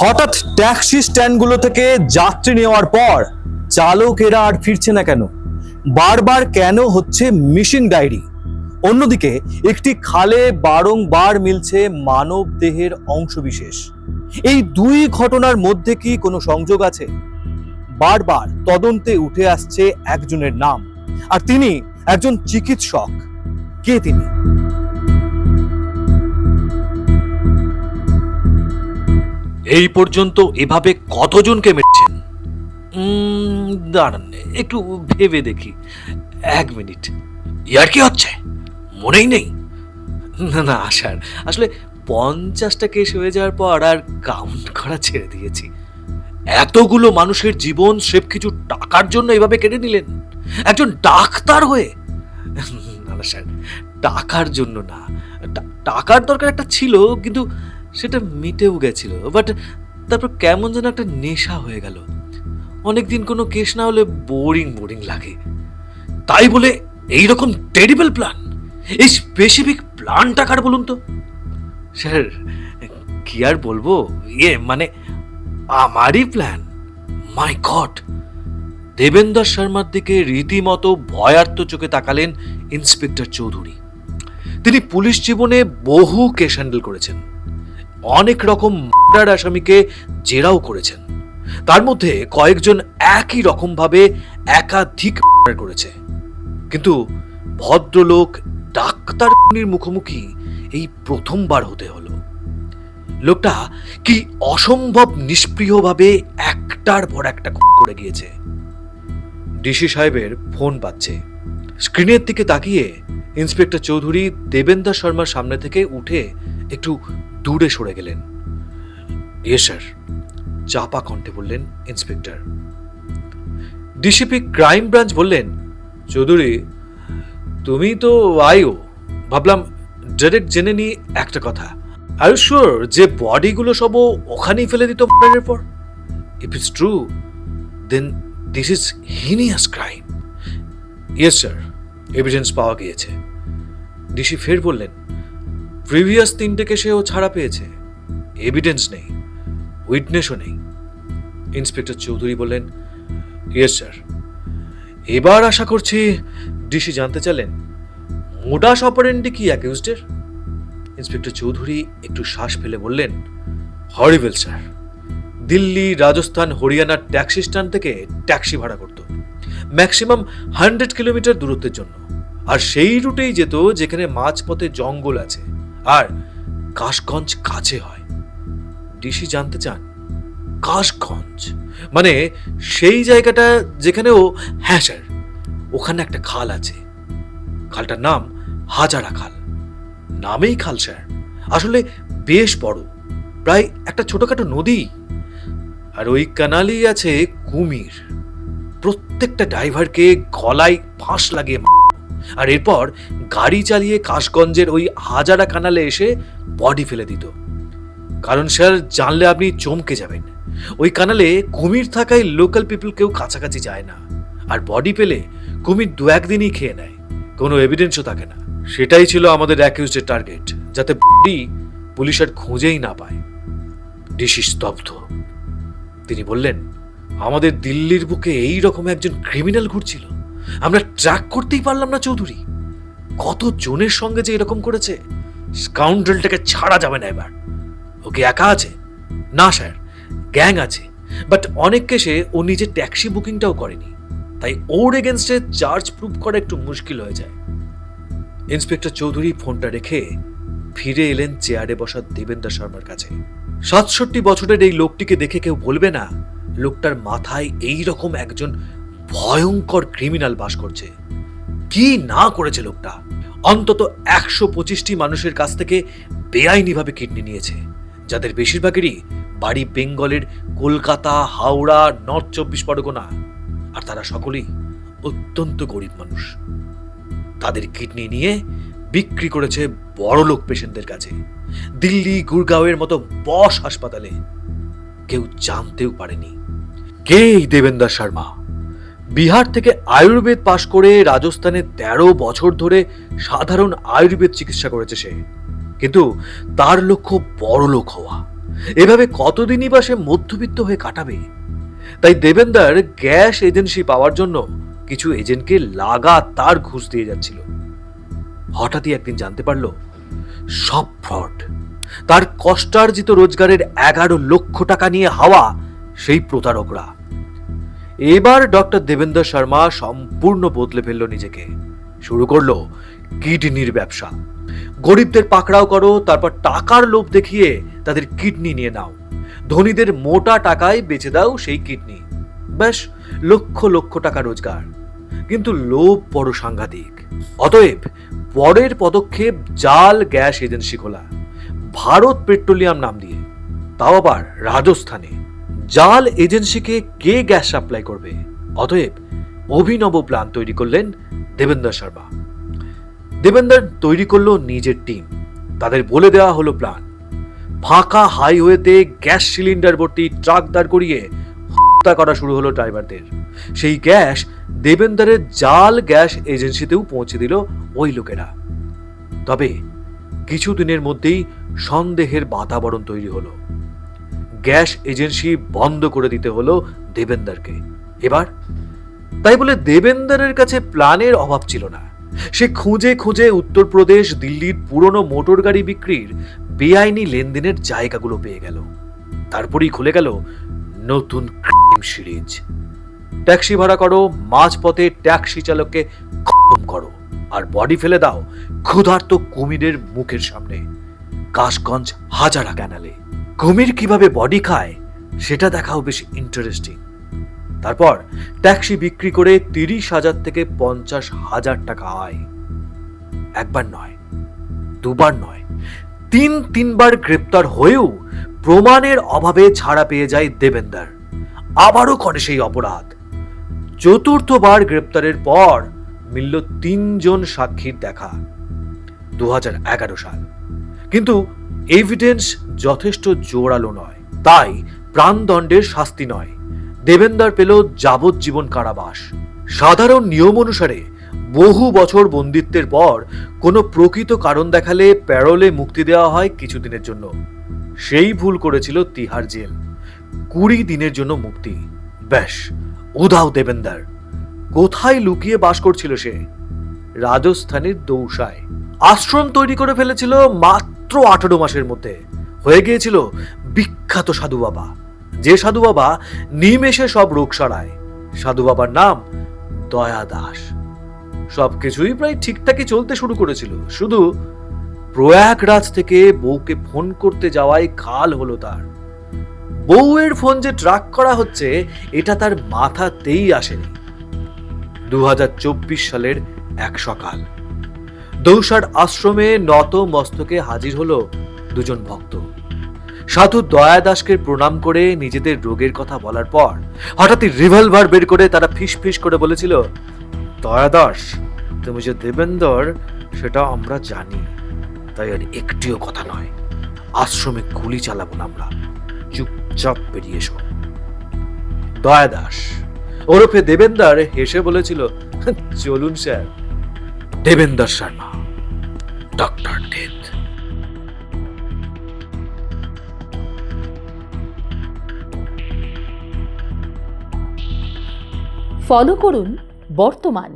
হঠাৎ ট্যাক্সি স্ট্যান্ডগুলো থেকে যাত্রী নেওয়ার পর চালকেরা আর ফিরছে না কেন? বারবার কেন হচ্ছে মিসিং ডায়েরি? অন্যদিকে একটি খালে বারংবার মিলছে মানব দেহের অংশবিশেষ। এই দুই ঘটনার মধ্যে কি কোনো সংযোগ আছে? বারবার তদন্তে উঠে আসছে একজনের নাম, আর তিনি একজন চিকিৎসক। কে তিনি? এই পর্যন্ত এভাবে কতজনকে মেরেছেন? দাঁড়ান একটু ভেবে দেখি। এক মিনিট। ইয়ার কি হচ্ছে? মনেই নেই। না না আসার আসলে পঞ্চাশটা কেস হয়ে যাওয়ার পর আর কাউন্ট করা ছেড়ে দিয়েছি। এতগুলো মানুষের জীবন সব কিছু টাকার জন্য এভাবে কেটে নিলেন? একজন ডাক্তার হয়ে? না না স্যার টাকার জন্য না। টাকার দরকার একটা ছিল কিন্তু সেটা মিটেও গেছিল বাট তারপর কেমন যেন একটা নেশা হয়ে গেল। অনেকদিন কোনো কেস না হলে বোরিং বোরিং লাগে। তাই বলে এই রকম টেরিবল প্ল্যান এই স্পেসিফিক প্ল্যানটা কার বলুন তো? স্যার, কি আর বলব? ইয়ে মানে আমারই প্ল্যান মাই গড দেবেন্দর শর্মার দিকে রীতিমতো ভয়ার্ত চোখে তাকালেন ইন্সপেক্টর চৌধুরী। তিনি পুলিশ জীবনে বহু কেস হ্যান্ডেল করেছেন। অনেক রকম মার্ডার আসামিকে জেরাও করেছেন। তার মধ্যে কয়েকজন একই রকমভাবে একাধিক murder করেছে। কিন্তু ভদ্রলোক ডাক্তারনির মুখোমুখি এই প্রথমবার হতে হলো। লোকটা কি অসম্ভব নিষ্প্রিয়ভাবে একটার পর একটা করে গিয়েছে। ডিসি সাহেবের ফোন পাচ্ছে স্ক্রিনের দিকে তাকিয়ে ইন্সপেক্টর চৌধুরী দেবেন্দর শর্মার সামনে থেকে উঠে একটু দূরে সরে গেলেন। ইয়ে স্যার, চাপা কণ্ঠে বললেন ইন্সপেক্টর। ডিসিপি ক্রাইম ব্রাঞ্চ বললেন, চৌধুরী, তুমি তো আইও। ভাবলাম ডাইরেক্ট জেনে নি একটা কথা। আর শিওর যে বডিগুলো সব ওখানেই ফেলে দিত মার্ডারের পর if it's true then this is heinous crime yes sir evidence পাওয়া গিয়েছে। ডিসি ফের বললেন প্রিভিয়াস তিনটে কেসে ও ছাড়া পেয়েছে। এভিডেন্স নেই উইটনেসও নেই। ইন্সপেক্টর চৌধুরী বললেন ইয়েস স্যার এবার আশা করছি ডিসি জানতে চাইলেন মোডাস অপারেন্ডি কি অ্যাকিউজডের ইন্সপেক্টর চৌধুরী একটু শ্বাস ফেলে বললেন হরিবেল স্যার দিল্লি, রাজস্থান হরিয়ানার ট্যাক্সি স্ট্যান্ড থেকে ট্যাক্সি ভাড়া করত। ম্যাক্সিমাম হান্ড্রেড কিলোমিটার দূরত্বের জন্য। আর সেই রুটেই যেত যেখানে মাঝপথে জঙ্গল আছে। আর কাশগঞ্জ কাছে হয়। ডিসি জানতে চান, কাশগঞ্জ? মানে সেই জায়গাটা যেখানেও হ্যাঁ স্যার, ওখানে একটা খাল আছে। খালটার নাম হাজারা খাল। নামেই খাল, স্যার। আসলে বেশ বড়, প্রায় একটা ছোটখাটো নদী। আর ওই কানালেই আছে কুমির। প্রত্যেকটা ড্রাইভারকে গলায় ফাঁস লাগিয়ে। আর এরপর গাড়ি চালিয়ে কাশগঞ্জের ওই হাজারা কানালে এসে বডি ফেলে দিত। কারণ স্যার, জানলে আপনি চমকে যাবেন। ওই কানালে কুমির থাকায় লোকাল পিপল কেউ কাছাকাছি যায় না। আর বডি পেলে কুমির দু একদিনই খেয়ে নেয়। কোনো এভিডেন্সও থাকে না। সেটাই ছিল আমাদের অ্যাকিউজের টার্গেট যাতে বডি পুলিশ আর খুঁজেই না পায়। ডিসি স্তব্ধ। তিনি বললেন, আমাদের দিল্লির বুকে এই রকম একজন ক্রিমিনাল ঘুরছিল। আমরা ট্র্যাক করতেই পারলাম না চৌধুরী। কত জনের সঙ্গে যে এরকম করেছে স্কাউন্ডালটাকে ছাড়া যাবে না এবার। ওকে একা আছে? না, স্যার, গ্যাং আছে। বাট অনেক কেসে ও নিজে ট্যাক্সি বুকিংটাও করেনি। তাই ওর এগেনস্টে চার্জ প্রুফ করা একটু মুশকিল হয়ে যায়। ইন্সপেক্টর চৌধুরী ফোনটা রেখে ফিরে এলেন চেয়ারে বসা দেবেন্দ্র শর্মার কাছে। সাতষট্টি বছরের এই লোকটিকে দেখে কেউ বলবে না, লোকটার মাথায় এই রকম একজন ভয়ঙ্কর ক্রিমিনাল বাস করছে। কি না করেছে লোকটা? অন্তত একশো পঁচিশটি মানুষের কাছ থেকে বেআইনিভাবে কিডনি নিয়েছে। যাদের বেশিরভাগেরই বাড়ি বেঙ্গলের কলকাতা, হাওড়া, নর্থ চব্বিশ পরগনা। আর তারা সকলেই অত্যন্ত গরিব মানুষ। তাদের কিডনি নিয়ে বিক্রি করেছে বড়লোক পেশেন্টদের কাছে। দিল্লি, গুরগাঁওয়ের মতো বস হাসপাতালে কেউ জানতেও পারেনি। কে এই দেবেন্দর শর্মা? বিহার থেকে আয়ুর্বেদ পাশ করে রাজস্থানে তেরো বছর ধরে সাধারণ আয়ুর্বেদ চিকিৎসা করেছে সে। কিন্তু তার লক্ষ্য বড় লোক হওয়া। এভাবে কতদিনই বা সে মধ্যবিত্ত হয়ে কাটাবে? তাই দেবেন্দার গ্যাস এজেন্সি পাওয়ার জন্য কিছু এজেন্টকে লাগাতার ঘুষ দিয়ে যাচ্ছিল। হঠাৎই একদিন জানতে পারল, সব ফ্রড। তার কষ্টার্জিত রোজগারের এগারো লক্ষ টাকা নিয়ে হাওয়া সেই প্রতারকরা। এবার ডক্টর দেবেন্দ্র শর্মা সম্পূর্ণ বদলে ফেলল নিজেকে। শুরু করল কিডনির ব্যবসা। গরিবদের পাকড়াও করো, তারপর টাকার লোভ দেখিয়ে তাদের কিডনি নিয়ে নাও। ধনীদের মোটা টাকায় বেচে দাও সেই কিডনি। ব্যাস, লক্ষ লক্ষ টাকা রোজগার। কিন্তু লোভ বড় সাংঘাতিক। অতএব পরের পদক্ষেপ জাল গ্যাস এজেন্সি খোলা। ভারত পেট্রোলিয়াম নাম দিয়ে। তাও আবার রাজস্থানে। জাল এজেন্সিকে কে গ্যাস সাপ্লাই করবে? অতএব অভিনব প্ল্যান তৈরি করলেন দেবেন্দ্র শর্মা। দেবেন্দ্র তৈরি করল নিজের টিম তাদের বলে দেওয়া হলো প্ল্যান ফাঁকা হাইওয়েতে গ্যাস সিলিন্ডার ভর্তি ট্রাক দাঁড় করিয়ে হত্যা করা শুরু হলো ড্রাইভারদের। সেই গ্যাস দেবেন্দ্রের জাল গ্যাস এজেন্সিতেও পৌঁছে দিল ওই লোকেরা। তবে কিছুদিনের মধ্যেই সন্দেহের বাতাবরণ তৈরি হলো। গ্যাস এজেন্সি বন্ধ করে দিতে হলো দেবেন্দারকে। এবার, তাই বলে দেবেন্দারের কাছে প্ল্যানের অভাব ছিল না। সে খুঁজে খুঁজে উত্তরপ্রদেশ, দিল্লির পুরনো মোটর গাড়ি বিক্রির বেআইনি লেনদেনের জায়গাগুলো পেয়ে গেল। তারপরেই খুলে গেল নতুন ক্রাইম সিরিজ ট্যাক্সি ভাড়া করো, মাঝপথে ট্যাক্সি চালককে খতম করো, আর বডি ফেলে দাও ক্ষুধার্ত কুমিরের মুখের সামনে। কাশগঞ্জ হাজারা ক্যানালে কুমির কীভাবে বডি খায়, সেটা দেখাও বেশ ইন্টারেস্টিং তারপর, ট্যাক্সি বিক্রি করে তিরিশ হাজার থেকে পঞ্চাশ হাজার টাকা আয়। একবার নয়, দুবার নয়, তিন তিনবার গ্রেপ্তার হয়েও প্রমাণের অভাবে ছাড়া পেয়ে যায় দেবেন্দার। আবারও করে সেই অপরাধ। চতুর্থবার গ্রেপ্তারের পর মিলল তিনজন সাক্ষীর দেখা দু হাজার এগারো সাল। কিন্তু এভিডেন্স যথেষ্ট জোরালো নয়। তাই প্রাণদণ্ডের শাস্তি নয়। দেবেন্দার পেল যাবজ্জীবন কারাবাস। সাধারণ নিয়ম অনুসারে বহু বছর বন্দিত্বের পর কোনো প্রকৃত কারণ দেখালে প্যারোলে মুক্তি দেওয়া হয় কিছুদিনের জন্য। সেই ভুল করেছিল তিহার জেল। কুড়ি দিনের জন্য মুক্তি। ব্যাস, উধাও দেবেন্দার কোথায় লুকিয়ে বাস করছিল সে? রাজস্থানের দৌসায়। আশ্রম তৈরি করে ফেলেছিল মাত্র আঠারো মাসের মধ্যে হয়ে গিয়েছিল বিখ্যাত সাধু বাবা। যে সাধু বাবা নিমেষে সব রোগ সারায়। সাধু বাবার নাম দয়া দাস। সবকিছুই প্রায় ঠিকঠাকই চলতে শুরু করেছিল। শুধু প্রয়াগরাজ থেকে বউকে ফোন করতে যাওয়ায় খাল হলো তার। বউয়ের ফোন যে ট্রাক করা হচ্ছে, এটা তার মাথাতেই আসেনি। দু হাজার চব্বিশ সালের এক সকাল। দৌসার আশ্রমে নত মস্তকে হাজির হলো দুজন ভক্ত। সাধু দয়া দাসকে প্রণাম করে নিজেদের রোগের কথা বলার পর হঠাৎই রিভলভার বের করে তারা ফিস ফিস করে বলেছিল, দয়া দাস, তুমি যে দেবেন্দর, সেটা আমরা জানি। তাই আর একটিও কথা নয়, আশ্রমে গুলি চালাবো না আমরা। চুপচাপ বেরিয়ে এসো। দয়া দাস ওরফে দেবেন্দার হেসে বলেছিল, চলুন sir. Devender Sharma doctor Death. Follow করুন বর্তমান